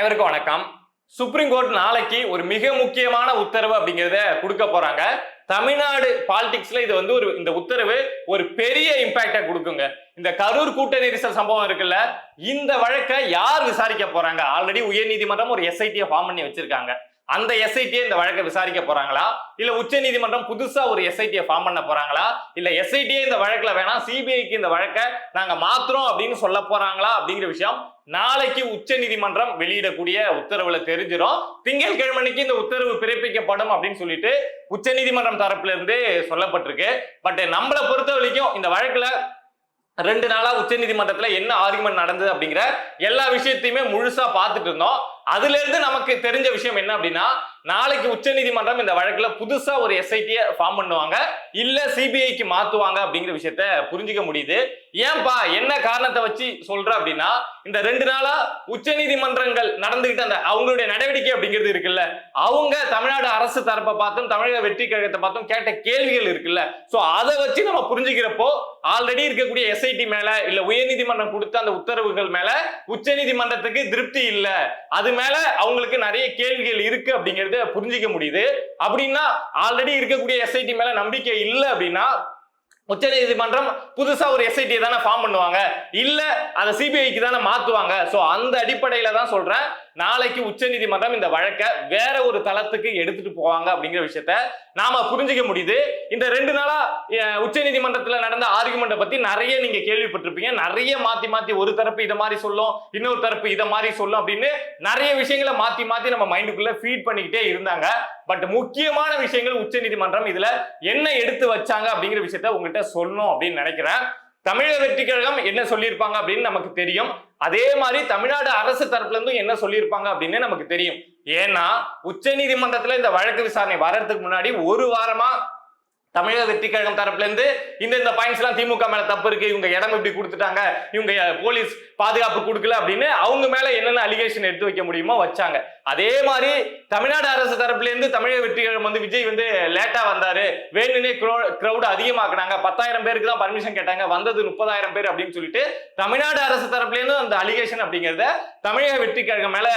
அனைவருக்கும் வணக்கம். Supreme court நாளைக்கு ஒரு மிக முக்கியமான உத்தரவு அப்படிங்கிறத கொடுக்க போறாங்க. தமிழ்நாடு பாலிடிக்ஸ்ல இது வந்து ஒரு இந்த உத்தரவு ஒரு பெரிய இம்பாக்டை கொடுக்குங்க. இந்த கரூர் கூட்ட நெரிசல் சம்பவம் இருக்குல்ல இந்த வழக்கை யார் விசாரிக்க போறாங்க? ஆல்ரெடி உயர்நீதிமன்றம் ஒரு எஸ்ஐடியை ஃபார்ம் பண்ணி வச்சிருக்காங்க. அந்த எஸ்ஐடியை இந்த வழக்கை விசாரிக்க போறாங்களா? இல்ல உச்ச நீதிமன்றம் புதுசா ஒரு எஸ்ஐடியை ஃபார்ம் பண்ண போறாங்களா? இல்ல எஸ்ஐடியே இந்த வழக்குல வேணாம் சிபிஐக்கு இந்த வழக்கை நாங்க மாத்துறோம் அப்படின்னு சொல்ல போறாங்களா அப்படிங்கிற விஷயம் நாளைக்கு உச்ச நீதிமன்றம் வெளியிடக்கூடிய உத்தரவுல தெரிஞ்சிடும் திங்கட்கிழமைக்கு இந்த உத்தரவு பிறப்பிக்கப்படும் அப்படின்னு சொல்லிட்டு உச்ச நீதிமன்றம் தரப்புல இருந்து சொல்லப்பட்டிருக்கு. பட் நம்மளை பொறுத்த வரைக்கும் இந்த வழக்குல ரெண்டு நாளா உச்ச நீதிமன்றத்துல என்ன ஆர்குமெண்ட் நடந்தது அப்படிங்கிற எல்லா விஷயத்தையுமே முழுசா பார்த்துட்டு இருந்தோம். அதுல இருந்து நமக்கு தெரிஞ்ச விஷயம் என்ன அப்படின்னா நாளைக்கு உச்ச நீதிமன்றம் இந்த வழக்குல புதுசா ஒரு எஸ்ஐடியை ஃபார்ம் பண்ணுவாங்க. இல்ல சிபிஐக்கு மாத்துவாங்க அப்படிங்கிற விஷயத்த புரிஞ்சுக்க முடியுது. ஏன்பா என்ன காரணத்தை வச்சு சொல்ற அப்படின்னா இந்த ரெண்டு நாளா உச்ச நீதிமன்றங்கள் நடந்துகிட்ட அந்த அவங்களுடைய நடவடிக்கை அப்படிங்கிறது இருக்குல்ல. அவங்க தமிழ்நாடு அரசு தரப்பை பார்த்தும் தமிழக வெற்றி கழகத்தை பார்த்தும் கேட்ட கேள்விகள் இருக்குல்ல. சோ அதை வச்சு நம்ம புரிஞ்சுக்கிறப்போ ஆல்ரெடி இருக்கக்கூடிய எஸ்ஐடி மேல இல்ல உயர்நீதிமன்றம் கொடுத்த அந்த உத்தரவுகள் மேல உச்ச நீதிமன்றத்துக்கு திருப்தி இல்ல. அது மேல அவங்களுக்கு நிறைய கேள்விகள் இருக்கு அப்படிங்கிறது புரிஞ்சிக்க முடியுது. அப்படின்னா ஆல்ரெடி இருக்கக்கூடிய எஸ்ஐடி மேல நம்பிக்கை இல்லை அப்படின்னா உச்ச நீதிமன்றம் புதுசா ஒரு எஸ்ஐடி தானே ஃபார்ம் பண்ணுவாங்க. இல்ல அதை சிபிஐக்கு தானே மாத்துவாங்க. சோ அந்த அடிப்படையில தான் சொல்றேன். நாளைக்கு உச்ச நீதிமன்றம் இந்த வழக்கை வேற ஒரு தளத்துக்கு எடுத்துட்டு போவாங்க அப்படிங்கிற விஷயத்த நாம புரிஞ்சுக்க முடியுது. இந்த ரெண்டு நாளா உச்ச நீதிமன்றத்துல நடந்த ஆர்குமெண்ட்டை பத்தி நிறைய நீங்க கேள்விப்பட்டிருப்பீங்க. நிறைய மாத்தி மாத்தி ஒரு தரப்பு இதை மாதிரி சொல்லும் இன்னொரு தரப்பு இதை மாதிரி சொல்லும் அப்படின்னு நிறைய விஷயங்களை மாத்தி மாத்தி நம்ம மைண்டுக்குள்ள ஃபீட் பண்ணிக்கிட்டே இருந்தாங்க. பட் முக்கியமான விஷயங்கள் உச்ச நீதிமன்றம் இதுல என்ன எடுத்து வச்சாங்க அப்படிங்கிற விஷயத்த உங்ககிட்ட சொல்லணும் அப்படின்னு நினைக்கிறேன். தமிழக வெற்றி கழகம் என்ன சொல்லியிருப்பாங்க அப்படின்னு நமக்கு தெரியும். அதே மாதிரி தமிழ்நாடு அரசு தரப்புல இருந்தும் என்ன சொல்லியிருப்பாங்க அப்படின்னு நமக்கு தெரியும். ஏன்னா உச்ச நீதிமன்றத்துல இந்த வழக்கு விசாரணை வர்றதுக்கு முன்னாடி ஒரு வாரமா தமிழக வெற்றி கழகம் தரப்புலேருந்து இந்த இந்த பாயிண்ட்ஸ் எல்லாம் திமுக மேல தப்பு இருக்கு இவங்க இடம் இப்படி கொடுத்துட்டாங்க இவங்க போலீஸ் பாதுகாப்பு கொடுக்கல அப்படின்னு அவங்க மேல என்னென்ன அலிகேஷன் எடுத்து வைக்க முடியுமோ வச்சாங்க. அதே மாதிரி தமிழ்நாடு அரசு தரப்புலேருந்து தமிழக வெற்றி கழகம் வந்து விஜய் வந்து லேட்டா வந்தாரு. வேணுனே கிரௌட் அதிகமாக்குனாங்க. பத்தாயிரம் பேருக்கு தான் பர்மிஷன் கேட்டாங்க. வந்தது முப்பதாயிரம் பேர் அப்படின்னு சொல்லிட்டு தமிழ்நாடு அரசு தரப்புலேருந்து அந்த அலிகேஷன் அப்படிங்கிறத தமிழக வெற்றி கழகம் மேல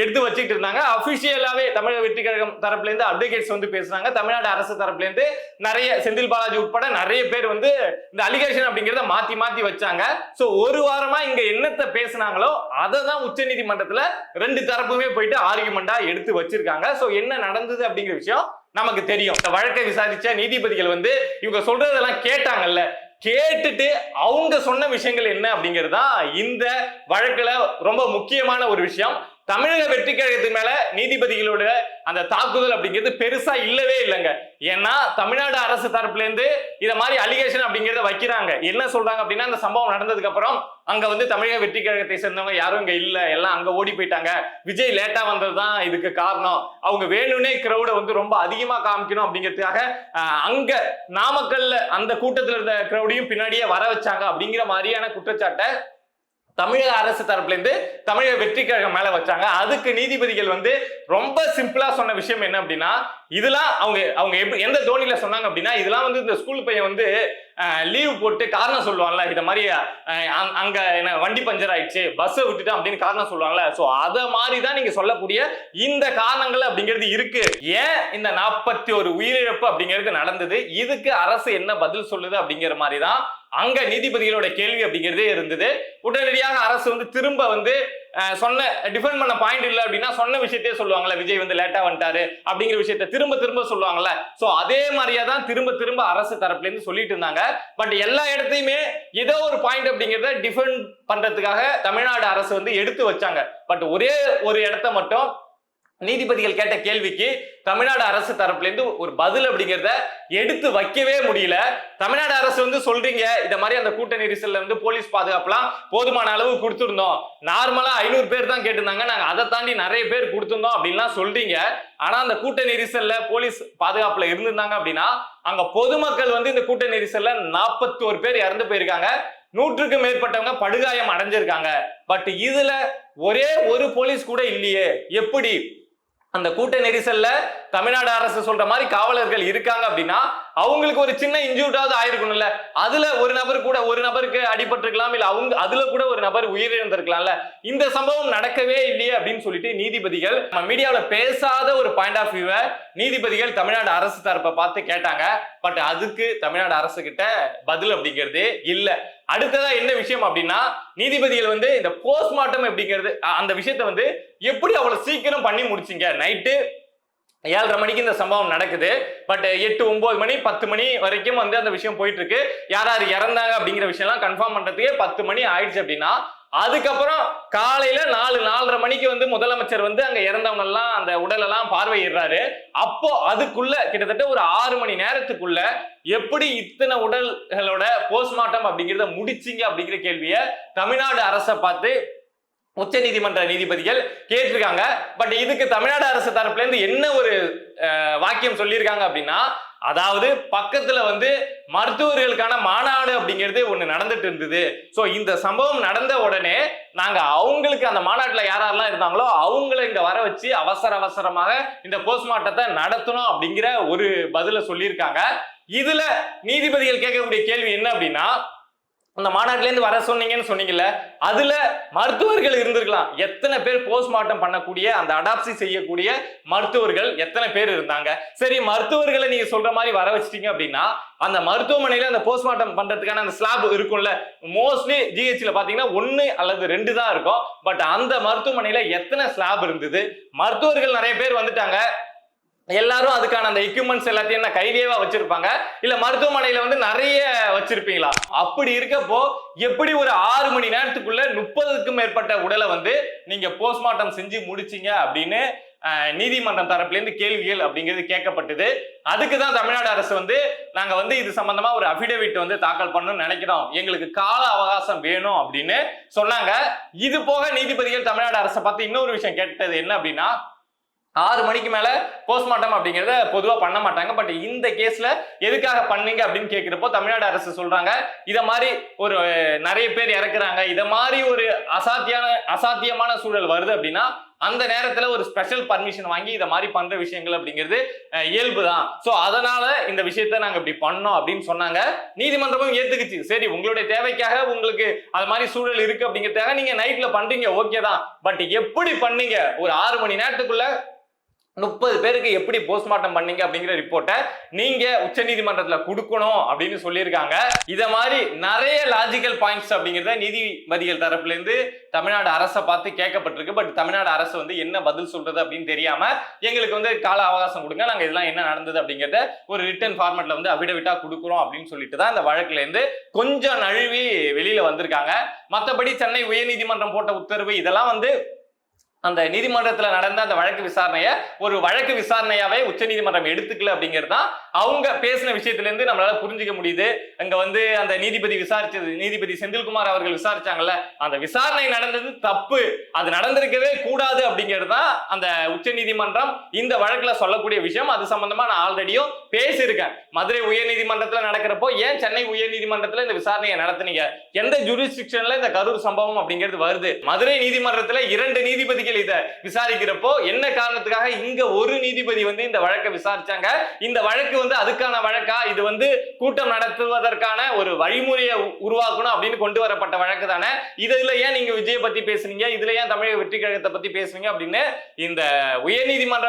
எடுத்து வச்சுட்டு இருந்தாங்க. அபிஷியலாவே தமிழக வெற்றி கழகம் தரப்புலேருந்து அட்வொகேட்ஸ் வந்து பேசுனாங்க. தமிழ்நாடு அரசு தரப்புலேருந்து நிறைய செந்தில் பாலாஜி உட்பட நிறைய பேர் வந்து இந்த அலிகேஷன் அப்படிங்கிறத மாத்தி மாத்தி வச்சாங்க. சோ ஒரு வாரமா இங்க என்னத்தை பேசுனாங்களோ அதை தான் உச்ச நீதிமன்றத்துல ரெண்டு தரப்புமே போயிட்டு ஆர்குமெண்டா எடுத்து வச்சிருக்காங்க. சோ என்ன நடந்தது அப்படிங்கிற விஷயம் நமக்கு தெரியும். இந்த வழக்கை விசாரிச்ச நீதிபதிகள் வந்து இவங்க சொல்றதெல்லாம் கேட்டாங்கல்ல. கேட்டுட்டு அவங்க சொன்ன விஷயங்கள் என்ன அப்படிங்கிறது தான் இந்த வழக்குல ரொம்ப முக்கியமான ஒரு விஷயம். தமிழக வெற்றி கழகத்துக்கு மேல நீதிபதிகளோட அந்த தாக்குதல் அப்படிங்கிறது பெருசா இல்லவே இல்லைங்க. ஏன்னா தமிழ்நாடு அரசு தரப்புல இருந்து இத மாதிரி அலிகேஷன் அப்படிங்கறத வைக்கிறாங்க. என்ன சொல்றாங்க அப்படின்னா அந்த சம்பவம் நடந்ததுக்கு அப்புறம் அங்க வந்து தமிழக வெற்றி கழகத்தை சேர்ந்தவங்க யாரும் இங்க இல்ல. எல்லாம் அங்க ஓடி போயிட்டாங்க. விஜய் லேட்டா வந்ததுதான் இதுக்கு காரணம். அவங்க வேணும்னே கிரௌட வந்து ரொம்ப அதிகமா காமிக்கணும் அப்படிங்கிறதுக்காக அங்க நாமக்கல்ல அந்த கூட்டத்துல இருந்த கிரௌடையும் பின்னாடியே வர வச்சாங்க அப்படிங்கிற மாதிரியான குற்றச்சாட்டை தமிழக அரசு தரப்புலேருந்து தமிழக வெற்றி கழகம் மேல வச்சாங்க. அதுக்கு நீதிபதிகள் வந்து ரொம்ப சிம்பிளா சொன்ன விஷயம் என்ன அப்படின்னா இதெல்லாம் அவங்க அவங்க எப்படி எந்த தோனியில சொன்னாங்க அப்படின்னா இதெல்லாம் வந்து இந்த ஸ்கூல் பையன் வந்து லீவ் போட்டு காரணம் சொல்லுவாங்கல்ல இத மாதிரி அங்க என்ன வண்டி பஞ்சர் ஆயிடுச்சு பஸ்ஸை விட்டுட்டு அப்படின்னு காரணம் சொல்லுவாங்கல்ல. ஸோ அதை மாதிரி தான் நீங்க சொல்லக்கூடிய இந்த காரணங்கள் அப்படிங்கிறது இருக்கு. ஏன் இந்த நாற்பத்தி ஒரு உயிரிழப்பு அப்படிங்கிறது நடந்தது? இதுக்கு அரசு என்ன பதில் சொல்லுது அப்படிங்கிற மாதிரி தான் அங்க நீதிபதிகளோட கேள்வி அப்படிங்கிறதே இருந்தது. உடனடியாக அரசு வந்து திரும்ப வந்து சொன்ன டிஃபெண்ட் பண்ண பாயிண்ட் இல்லை அப்படின்னா சொன்ன விஷயத்தையே சொல்லுவாங்கல்ல விஜய் வந்து லேட்டா வந்துட்டாரு அப்படிங்கிற விஷயத்த திரும்ப திரும்ப சொல்லுவாங்கல்ல. ஸோ அதே மாதிரியா தான் திரும்ப திரும்ப அரசு தரப்புல இருந்து சொல்லிட்டு இருந்தாங்க. பட் எல்லா இடத்தையுமே ஏதோ ஒரு பாயிண்ட் அப்படிங்கிறத டிஃபெண்ட் பண்றதுக்காக தமிழ்நாடு அரசு வந்து எடுத்து வச்சாங்க. பட் ஒரே ஒரு இடத்த மட்டும் நீதிபதிகள் கேட்ட கேள்விக்கு தமிழ்நாடு அரசு தரப்புல இருந்து ஒரு பதில் அப்படிங்கிறத எடுத்து வைக்கவே முடியல. தமிழ்நாடு அரசு வந்து சொல்றீங்க இந்த மாதிரி அந்த கூட்ட நெரிசல்ல வந்து போலீஸ் பாதுகாப்புலாம் போதுமான அளவு கொடுத்துருந்தோம். நார்மலா ஐநூறு பேர் தான் கேட்டிருந்தாங்க நாங்க அதை தாண்டி நிறைய பேர் கொடுத்துருந்தோம் அப்படின்லாம் சொல்றீங்க. ஆனா அந்த கூட்ட நெரிசல்ல போலீஸ் பாதுகாப்புல இருந்திருந்தாங்க அப்படின்னா அங்க பொதுமக்கள் வந்து இந்த கூட்ட நெரிசல்ல நாற்பத்தோரு பேர் இறந்து போயிருக்காங்க. நூற்றுக்கும் மேற்பட்டவங்க படுகாயம் அடைஞ்சிருக்காங்க. பட் இதுல ஒரே ஒரு போலீஸ் கூட இல்லையே. எப்படி? அந்த கூட்ட நெரிசல்ல தமிழ்நாடு அரசு சொல்ற மாதிரி காவலர்கள் இருக்காங்க அப்படின்னா அவங்களுக்கு ஒரு சின்ன இன்ஜூர்டாவது ஆயிருக்கணும்ல. அதுல ஒரு நபர் கூட ஒரு நபருக்கு அடிபட்டிருக்கலாம் இல்ல அவங்க அதுல கூட ஒரு நபர் உயிரிழந்திருக்கலாம்ல. இந்த சம்பவம் நடக்கவே இல்லையே அப்படின்னு சொல்லிட்டு நீதிபதிகள் நம்ம பேசாத ஒரு பாயிண்ட் ஆஃப் வியூவை நீதிபதிகள் தமிழ்நாடு அரசு தரப்பை பார்த்து கேட்டாங்க. பட் அதுக்கு தமிழ்நாடு அரசு கிட்ட பதில் அப்படிங்கிறது இல்ல. அடுத்ததா என்ன விஷயம் அப்படின்னா நீதிபதிகள் வந்து இந்த போஸ்ட்மார்ட்டம் அப்படிங்கிறது அந்த விஷயத்தை வந்து எப்படி அவ்வளவு சீக்கிரம் பண்ணி முடிச்சிங்க? நைட்டு ஏழரை மணிக்கு இந்த சம்பவம் நடக்குது. பட் எட்டு ஒன்பது மணி பத்து மணி வரைக்கும் வந்து அந்த விஷயம் போயிட்டு இருக்கு யார் யார் இறந்தாங்க அப்படிங்கிற விஷயம்லாம் கன்ஃபார்ம் பண்றதுக்கே பத்து மணி ஆயிடுச்சு அப்படின்னா அதுக்கப்புறம் காலையில நாலு நாலரை மணிக்கு வந்து முதலமைச்சர் வந்து அங்க இறந்தவங்க எல்லாம் அந்த உடல் எல்லாம் பார்வையிடுறாரு. அப்போ அதுக்குள்ள கிட்டத்தட்ட ஒரு ஆறு மணி நேரத்துக்குள்ள எப்படி இத்தனை உடல்களோட போஸ்ட்மார்ட்டம் அப்படிங்கிறத முடிச்சிங்க அப்படிங்கிற கேள்வியை தமிழ்நாடு அரசை பார்த்து உச்ச நீதிமன்ற நீதிபதிகள் கேட்டிருக்காங்க. பட் இதுக்கு தமிழ்நாடு அரசு தரப்புல இருந்து என்ன ஒரு வாக்கியம் சொல்லியிருக்காங்க அப்படின்னா அதாவது பக்கத்துல வந்து மருத்துவர்களுக்கான மாநாடு அப்படிங்கிறது ஒண்ணு நடந்துட்டு இருந்தது. ஸோ இந்த சம்பவம் நடந்த உடனே நாங்க அவங்களுக்கு அந்த மாநாட்டுல யாரெல்லாம் இருந்தாங்களோ அவங்கள இங்க வர வச்சு அவசர அவசரமாக இந்த போஸ்ட்மார்ட்டத்தை நடத்தணும் அப்படிங்கிற ஒரு பதில சொல்லியிருக்காங்க. இதுல நீதிபதிகள் கேட்கக்கூடிய கேள்வி என்ன அப்படின்னா அந்த மாநாட்டிலேருந்து வர சொன்னீங்கன்னு சொன்னீங்கல்ல அதுல மருத்துவர்கள் இருந்திருக்கலாம். எத்தனை பேர் போஸ்ட்மார்ட்டம் பண்ணக்கூடிய அந்த அடாப்சி செய்யக்கூடிய மருத்துவர்கள் எத்தனை பேர் இருந்தாங்க? சரி மருத்துவர்களை நீங்க சொல்ற மாதிரி வர வச்சிட்டீங்க அப்படின்னா அந்த மருத்துவமனையில அந்த போஸ்ட்மார்ட்டம் பண்றதுக்கான அந்த ஸ்லாப் இருக்கும்ல மோஸ்ட்லி ஜிஹெச்ல பாத்தீங்கன்னா ஒன்னு அல்லது ரெண்டு தான் இருக்கும். பட் அந்த மருத்துவமனையில எத்தனை ஸ்லாப் இருந்தது? மருத்துவர்கள் நிறைய பேர் வந்துட்டாங்க. எல்லாரும் அதுக்கான அந்த எக்யூப்மெண்ட்ஸ் எல்லாத்தையும் என்ன கையிலேயே வச்சிருப்பாங்க? இல்ல மருத்துவமனையில வந்து நிறைய வச்சிருப்பீங்களா? அப்படி இருக்கப்போ எப்படி ஒரு ஆறு மணி நேரத்துக்குள்ள முப்பதுக்கும் மேற்பட்ட உடலை வந்து நீங்க போஸ்ட்மார்ட்டம் செஞ்சு முடிச்சீங்க அப்படின்னு நீதிமன்றம் தரப்புல இருந்து கேள்விகள் அப்படிங்கிறது கேட்கப்பட்டது. அதுக்கு தான் தமிழ்நாடு அரசு வந்து நாங்க வந்து இது சம்பந்தமா ஒரு அபிடவிட் வந்து தாக்கல் பண்ணணும்னு நினைக்கிறோம். எங்களுக்கு கால அவகாசம் வேணும் அப்படின்னு சொன்னாங்க. இது போக நீதிபதிகள் தமிழ்நாடு அரசை பார்த்து இன்னொரு விஷயம் கேட்டது என்ன அப்படின்னா ஆறு மணிக்கு மேல போஸ்ட்மார்ட்டம் அப்படிங்கறத பொதுவா பண்ண மாட்டாங்க. பட் இந்த கேஸ்ல எதுக்காக பண்ணீங்க அப்படின்னு கேக்குறப்போ தமிழ்நாடு அரசு சொல்றாங்க. இத மாதிரி ஒரு நிறைய பேர் இறக்குறாங்க. இத மாதிரி ஒரு அசாத்தியான அசாத்தியமான சூழல் வருது அப்படின்னா அந்த நேரத்துல ஒரு ஸ்பெஷல் பர்மிஷன் வாங்கி இதை மாதிரி பண்ற விஷயங்கள் அப்படிங்கிறது இயல்பு இயல்புதான். சோ அதனால இந்த விஷயத்த நாங்க இப்படி பண்ணோம் அப்படின்னு சொன்னாங்க. நீதிமன்றமும் ஏத்துக்குச்சு. சரி உங்களுடைய தேவைக்காக உங்களுக்கு அது மாதிரி சூழல் இருக்கு அப்படிங்கிறதுக்காக நீங்க நைட்ல பண்றீங்க. ஓகே தான். பட் எப்படி பண்ணீங்க? ஒரு ஆறு மணி நேரத்துக்குள்ள முப்பது பேருக்கு எப்படி போஸ்ட்மார்ட்டம் பண்ணீங்க அப்படிங்கிற ரிப்போர்ட்டை நீங்க உச்சநீதிமன்றத்துல கொடுக்கணும் அப்படின்னு சொல்லியிருக்காங்க. இத மாதிரி நிறைய லாஜிக்கல் பாயிண்ட்ஸ் அப்படிங்கிறத நீதிபதிகள் தரப்புல இருந்து தமிழ்நாடு அரசை பார்த்து கேட்கப்பட்டிருக்கு. பட் தமிழ்நாடு அரசு வந்து என்ன பதில் சொல்றது அப்படின்னு தெரியாம எங்களுக்கு வந்து கால அவகாசம் கொடுங்க. நாங்க இதெல்லாம் என்ன நடந்தது அப்படிங்கிறத ஒரு ரிட்டர்ன் ஃபார்மேட்ல வந்து அபிடவிட்டா கொடுக்குறோம் அப்படின்னு சொல்லிட்டு தான் இந்த வழக்குல இருந்து கொஞ்சம் நழுவி வெளியில வந்திருக்காங்க. மத்தபடி சென்னை உயர்நீதிமன்றம் போட்ட உத்தரவு இதெல்லாம் வந்து அந்த நீதிமன்றத்தில் நடந்த அந்த வழக்கு விசாரணையை ஒரு வழக்கு விசாரணையாவே உச்சநீதிமன்றம் எடுத்துக்கல அப்படிங்கிறது தான் அவங்க பேசின விஷயத்திலேருந்து நம்மளால புரிஞ்சுக்க முடியுது. அங்க வந்து அந்த நீதிபதி விசாரிச்சது நீதிபதி செந்தில்குமார் அவர்கள் விசாரிச்சாங்கல்ல அந்த விசாரணை நடந்தது தப்பு. அது நடந்திருக்கவே கூடாது அப்படிங்கிறது தான் அந்த உச்சநீதிமன்றம் இந்த வழக்குல சொல்லக்கூடிய விஷயம். அது சம்பந்தமா நான் ஆல்ரெடியும் பேசியிருக்கேன். மதுரை உயர்நீதிமன்றத்தில் நடக்கிறப்போ ஏன் சென்னை உயர்நீதிமன்றத்தில் இந்த விசாரணையை நடத்துனீங்க? எந்த ஜூரிஸ்டிக்ஷன்ல இந்த கரூர் சம்பவம் அப்படிங்கிறது வருது? மதுரை நீதிமன்றத்தில் இரண்டு நீதிபதிகள் இதை விசாரிக்கிறப்போ என்ன காரணத்துக்காக இங்க ஒரு நீதிபதி வந்து இந்த வழக்கை விசாரிச்சாங்க? இந்த வழக்கு வந்து அதுக்கான வழக்கா? இது வந்து கூட்டம் நடத்துவதற்கான ஒரு வழிமுறையை உருவாக்கணும் அப்படின்னு கொண்டு வரப்பட்ட வழக்கு தானே? இதுல ஏன் நீங்க விஜய பத்தி பேசுனீங்க? இதுல ஏன் தமிழக வெற்றி கழகத்தை பத்தி பேசுனீங்க? அப்படின்னு இந்த உயர்நீதிமன்ற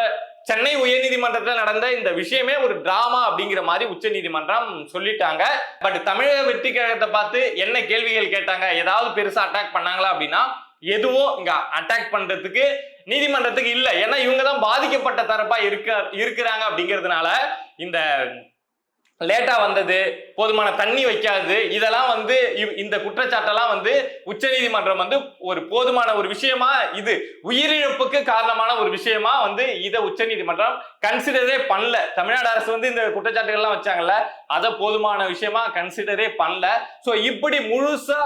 சென்னை உயர்நீதிமன்றத்தில் நடந்த இந்த விஷயமே ஒரு டிராமா அப்படிங்கிற மாதிரி உச்சநீதிமன்றம் சொல்லிட்டாங்க. பட் தமிழக வெற்றி கழகத்தை பார்த்து என்ன கேள்விகள் கேட்டாங்க? ஏதாவது பெருசா அட்டாக் பண்ணாங்களா அப்படின்னா எதுவும் இங்க அட்டாக் பண்றதுக்கு நீதிமன்றத்துக்கு இல்ல. ஏன்னா இவங்க தான் பாதிக்கப்பட்ட தரப்பா இருக்க இருக்கிறாங்க அப்படிங்கிறதுனால இந்த லேட்டா வந்தது போதுமான தண்ணி வைக்காது இதெல்லாம் வந்து இவ்- இந்த குற்றச்சாட்டெல்லாம் வந்து உச்சநீதிமன்றம் வந்து ஒரு போதுமான ஒரு விஷயமா இது உயிரிழப்புக்கு காரணமான ஒரு விஷயமா வந்து இதை உச்சநீதிமன்றம் கன்சிடரே பண்ணல. தமிழ்நாடு அரசு வந்து இந்த குற்றச்சாட்டுகள்லாம் வச்சாங்கல்ல அதை போதுமான விஷயமா கன்சிடரே பண்ணல. ஸோ இப்படி முழுசா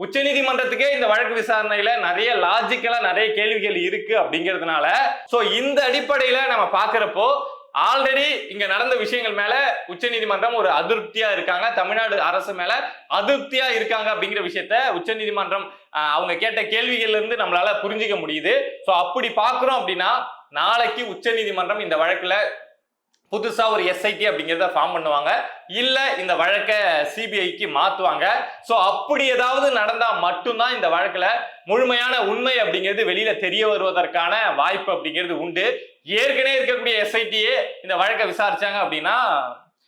உச்சநீதிமன்றத்துக்கே இந்த வழக்கு விசாரணையில நிறைய லாஜிக்கலா நிறைய கேள்விகள் இருக்கு அப்படிங்கிறதுனால சோ இந்த அடிப்படையில நம்ம பாக்குறப்போ ஆல்ரெடி இங்க நடந்த விஷயங்கள் மேல உச்சநீதிமன்றம் ஒரு அதிருப்தியா இருக்காங்க. தமிழ்நாடு அரசு மேல அதிருப்தியா இருக்காங்க அப்படிங்கிற விஷயத்த உச்சநீதிமன்றம் அவங்க கேட்ட கேள்விகள்ல இருந்து நம்மளால புரிஞ்சுக்க முடியுது. சோ அப்படி பாக்குறோம் அப்படின்னா நாளைக்கு உச்சநீதிமன்றம் இந்த வழக்குல புதுசாக ஒரு எஸ்ஐடி அப்படிங்கிறத ஃபார்ம் பண்ணுவாங்க. இல்லை இந்த வழக்கை சிபிஐக்கு மாற்றுவாங்க ஸோ அப்படி ஏதாவது நடந்தால் மட்டும்தான் இந்த வழக்கில் முழுமையான உண்மை அப்படிங்கிறது வெளியில் தெரிய வருவதற்கான வாய்ப்பு அப்படிங்கிறது உண்டு. ஏற்கனவே இருக்கக்கூடிய எஸ்ஐடியே இந்த வழக்கை விசாரிச்சாங்க அப்படின்னா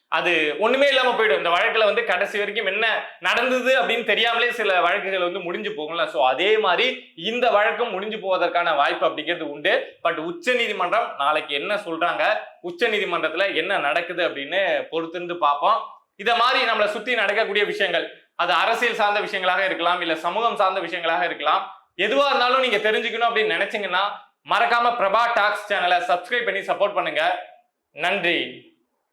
அது ஒண்ணுமே இல்லாம போயிடும். இந்த வழக்குல வந்து கடைசி வரைக்கும் என்ன நடந்தது அப்படின்னு தெரியாமலே சில வழக்குகள் வந்து முடிஞ்சு போகும்ல. சோ அதே மாதிரி இந்த வழக்கும் முடிஞ்சு போவதற்கான வாய்ப்பு அப்படிங்கிறது உண்டு. பட் உச்ச நீதிமன்றம் நாளைக்கு என்ன சொல்றாங்க? உச்ச நீதிமன்றத்துல என்ன நடக்குது அப்படின்னு பொறுத்திருந்து பார்ப்போம். இத மாதிரி நம்மளை சுத்தி நடக்கக்கூடிய விஷயங்கள் அது அரசியல் சார்ந்த விஷயங்களாக இருக்கலாம் இல்ல சமூகம் சார்ந்த விஷயங்களாக இருக்கலாம். எதுவா இருந்தாலும் நீங்க தெரிஞ்சுக்கணும் அப்படின்னு நினைச்சீங்கன்னா மறக்காம பிரபா டாக்ஸ் சேனலை சப்ஸ்கிரைப் பண்ணி சப்போர்ட் பண்ணுங்க. நன்றி.